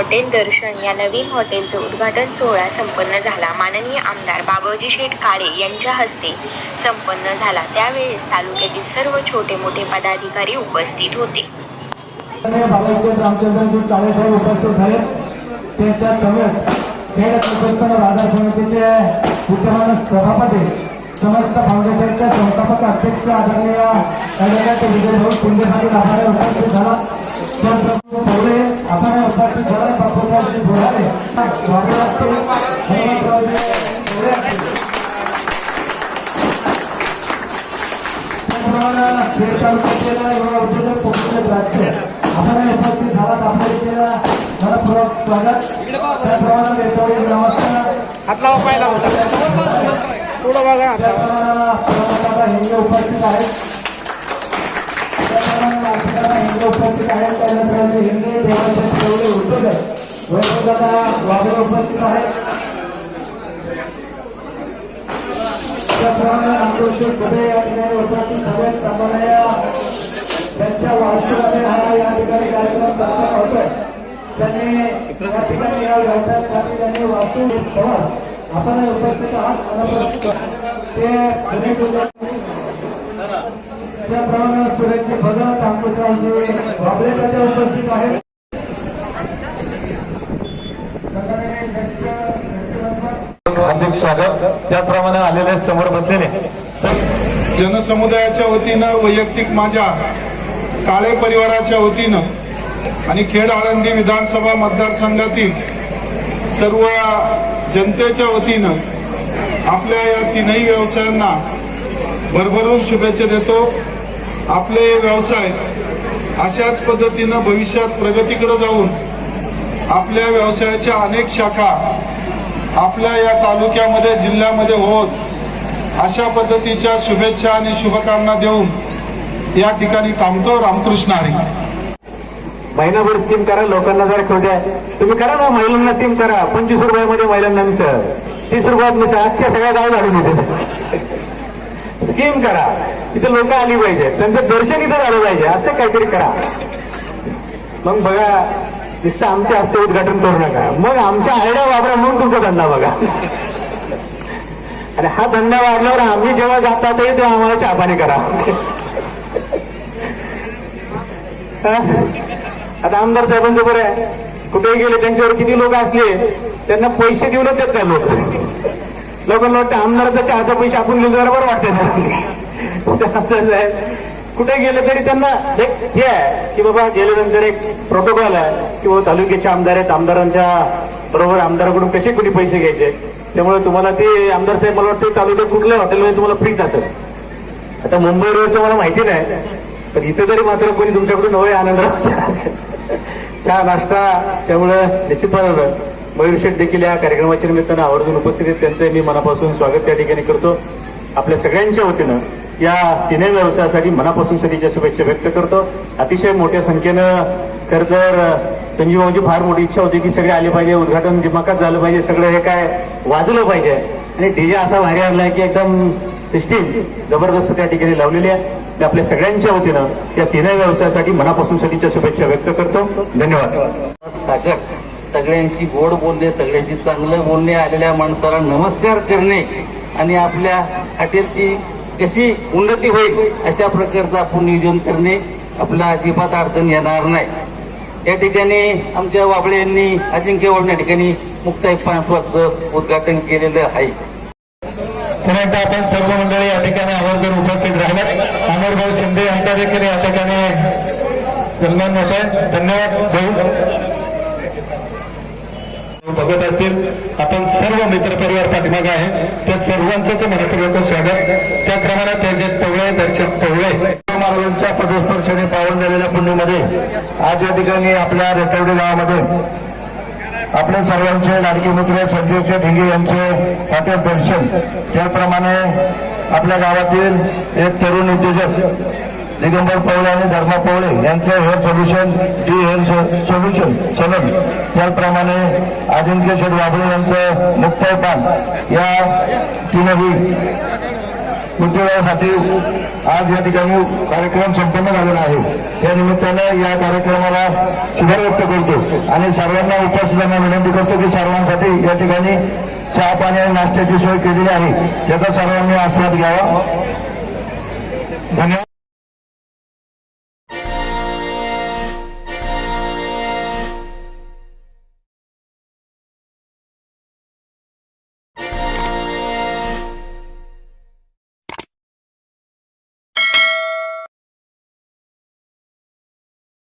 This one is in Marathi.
हॉटेल दर्शन या नवीन हॉटेलचं उद्घाटन सोहळा संपन्न झाला. माननीय आमदार बाबाजी शेठ काळे यांच्या हस्ते संपन्न झाला. त्यावेळेस तालुक्यातील सर्व छोटे मोठे पदाधिकारी उपस्थित होते. सभापती समस्त फाउंडेशनच्या संस्थापक अध्यक्ष आदरणीय ॲडव्होकेट विजय भाऊ शिंदेसाठी आपण उपस्थित झाला. आपण उपस्थित झाला बापूसाहेब बोलाले वागळे असतील हनुमंतरावजी पवळे असतील. त्याचप्रमाणे खेड तालुक्यातील युवा पक्षाचे राज्य आपण उपस्थित झालात आपल्या इथे मनपूर्वक स्वागत त्याचप्रमाणे वेतवडी ग्रामस्थ हात. लावा पाहिला होता. पुढं बघा उपस्थित आहेत. उपस्थित आहेत त्यानंतर हिंगे देवाचे ठेवले उद्योजक वैभवदादा वाघे उपस्थित आहेत त्याचप्रमाणे या ठिकाणी उपस्थित त्यांच्या हा या ठिकाणी कार्यक्रम करण्यात होतोय. त्यांनी या ठिकाणी या व्यवसायासाठी त्यांनी वास्तू आपण उपस्थित आहात. ते पुणे जिल्ह्यात त्याप्रमाणे भगत उपस्थित आहेत. हार्दिक स्वागत. त्याप्रमाणे आलेले समोर बसलेले. जनसमुदायाच्या वतीनं वैयक्तिक माझ्या काळे परिवाराच्या वतीनं आणि खेड आळंदी विधानसभा मतदारसंघातील सर्व जनतेच्या वतीनं आपल्या या तीनही व्यवसायांना भरभरून शुभेच्छा देतो. आपले व्यवसाय अशाच पद्धतीनं भविष्यात प्रगतीकडे जाऊन आपल्या व्यवसायाच्या अनेक शाखा आपल्या या तालुक्यामध्ये जिल्ह्यामध्ये होत अशा पद्धतीच्या शुभेच्छा आणि शुभकामना देऊन या ठिकाणी थांबतो रामकृष्ण हरी. महिनाभर स्कीम करा लोकांना जरा खोट्या तुम्ही करा ना महिलांना स्कीम करा. पंचवीस रुपयामध्ये महिलांना मिसळ. तीस रुपयात मिसळ अख्ख्या सगळ्या गाव झाडून येते. स्कीम करा. इथे लोक आली पाहिजे. त्यांचं दर्शन इथं झालं पाहिजे. असं काहीतरी करा. मग बघा नुसतं आमच्या हस्ते उद्घाटन करू नका. मग आमच्या आयडिया वापरा म्हणून तुमचा धंदा बघा. आणि हा धंदा वाढल्यावर आम्ही जेव्हा जाता तेव्हा आम्हाला चहापाणी करा. आता आमदार साहेबांचं बरं आहे. कुठेही गेले त्यांच्यावर किती लोक असले त्यांना पैसे देऊन देत नाही लोक. लोकांना वाटतं आमदाराचा चहाचा पैसे आपण घेऊन बरं वाटते कुठे गेलं तरी त्यांना एक हे आहे की बाबा गेल्यानंतर एक प्रोटोकॉल आहे की बाबा तालुक्याचे आमदार आहेत आमदारांच्या बरोबर आमदाराकडून कसे कुणी पैसे घ्यायचे? त्यामुळे तुम्हाला ते आमदार साहेब मला वाटतं तालुक्यात कुठल्या हॉटेलमध्ये तुम्हाला फ्रीच असेल आता मुंबई रोडचं मला माहिती नाही पण इथे तरी मात्र कोणी तुमच्याकडून नवे आनंद चहा नाश्ता त्यामुळं निश्चितपणे मयूरशेठ देखील या कार्यक्रमाच्या निमित्तानं आवर्जून उपस्थित आहेत त्यांचं मी मनापासून स्वागत त्या ठिकाणी करतो. आपल्या सगळ्यांच्या वतीनं या तिन्ही व्यवसायासाठी मनापासून सगळीच्या शुभेच्छा व्यक्त करतो. अतिशय मोठ्या संख्येनं खर तर संजीव फार मोठी इच्छा होती की सगळे आले पाहिजे उद्घाटन दिमाखात झालं पाहिजे सगळं हे काय वाजलं पाहिजे. आणि डीजे असा भारी आणलाय की एकदम सिस्टीम जबरदस्त त्या ठिकाणी लावलेली आहे. आपल्या सगळ्यांच्या वतीनं या तिन्ही व्यवसायासाठी मनापासून सगळीच्या शुभेच्छा व्यक्त करतो. धन्यवाद. सगळ्यांशी गोड बोलणे सगळ्यांशी चांगलं बोलणे आलेल्या माणसाला नमस्कार करणे आणि आपल्या हॉटेलची कशी उन्नती होईल अशा प्रकारचं आपण नियोजन करणे आपला अजिबात अडचण येणार नाही. या ठिकाणी आमच्या वाबळे यांनी अजिंक्य या ठिकाणी मुक्ताई पाणफाचं उद्घाटन केलेलं आहे. पुन्हा आपण सर्व मंडळी या ठिकाणी आवर्जून उपस्थित राहिल्यात अमरभाऊ शिंदे यांच्या देखील या ठिकाणी सन्मान होत. धन्यवाद भाऊ असतील आपण सर्व मित्रपरिवार पाठीमागे आहे. त्या सर्वांचं मनपूर्वक स्वागत. त्याप्रमाणे त्यांचे पवळे दर्शक पवळे महाराजांच्या पदस्पर्शाने पावन झालेल्या पुण्यामध्ये आज या ठिकाणी आपल्या रेतवडे गावामध्ये आपल्या सर्वांचे लाडके मित्र संजयचे ढिंगे यांचे हॉटेल दर्शन. त्याप्रमाणे आपल्या गावातील एक तरुण उद्योजक दिगंबर पवळे आणि धर्मा पवळे यांचं hair solution D hair solution salon त्याचप्रमाणे अजिंक्य शेठ वाबळे यांचं मुक्ताई पान. या तीनही उद्योगासाठी आज या ठिकाणी कार्यक्रम संपन्न झालेला आहे. त्या निमित्तानं या कार्यक्रमाला शुभ व्यक्त करतो आणि सर्वांना उपस्थितांना विनंती करतो की सर्वांसाठी या ठिकाणी चहा पाणी आणि नाश्त्याची सोय केलेली आहे. त्याचा सर्वांनी आस्वाद घ्यावा.